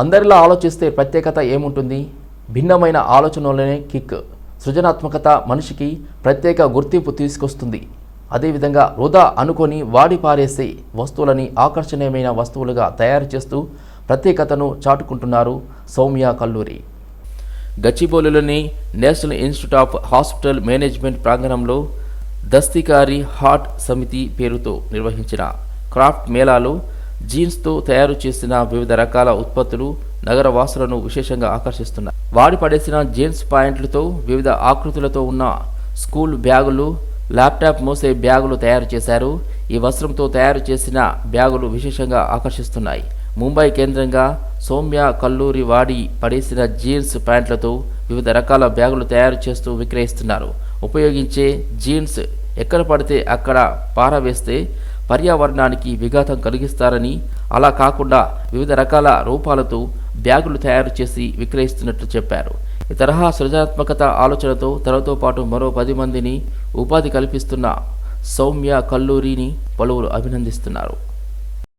అందరిలా ఆలోచిస్తే ప్రత్యేకత ఏముంటుంది? భిన్నమైన ఆలోచనలోనే కిక్ సృజనాత్మకత మనిషికి ప్రత్యేక గుర్తింపు తీసుకొస్తుంది. అదేవిధంగా వృధా అనుకొని వాడి పారేసే వస్తువులని ఆకర్షణీయమైన వస్తువులుగా తయారు చేస్తూ ప్రత్యేకతను చాటుకుంటున్నారు Soumya Kalluri. గచ్చిబౌలిలోని national institute of hospital management ప్రాంగణంలో దస్తికారి హార్ట్ సమితి పేరుతో నిర్వహించిన క్రాఫ్ట్ మేళాలో జీన్స్తో తయారు చేసిన వివిధ రకాల ఉత్పత్తులు నగర వాసులను విశేషంగా ఆకర్షిస్తున్నాయి. వాడి పడేసిన జీన్స్ పాయింట్లతో వివిధ ఆకృతులతో ఉన్న స్కూల్ బ్యాగులు ల్యాప్టాప్ మోసే బ్యాగులు తయారు చేశారు. ఈ వస్త్రంతో తయారు చేసిన బ్యాగులు విశేషంగా ఆకర్షిస్తున్నాయి. ముంబై కేంద్రంగా సౌమ్య కల్లూరి వాడి పడేసిన జీన్స్ ప్యాంట్లతో వివిధ రకాల బ్యాగులు తయారు చేస్తూ విక్రయిస్తున్నారు. ఉపయోగించే జీన్స్ ఎక్కడ పడితే అక్కడ పారవేస్తే పర్యావరణానికి విఘాతం కలిగిస్తారని అలా కాకుండా వివిధ రకాల రూపాలతో బ్యాగులు తయారు చేసి విక్రయిస్తున్నట్లు చెప్పారు. ఈ తరహా సృజనాత్మకత ఆలోచనతో తనతో పాటు మరో పది మందిని ఉపాధి కల్పిస్తున్న సౌమ్య కల్లూరిని పలువురు అభినందిస్తున్నారు.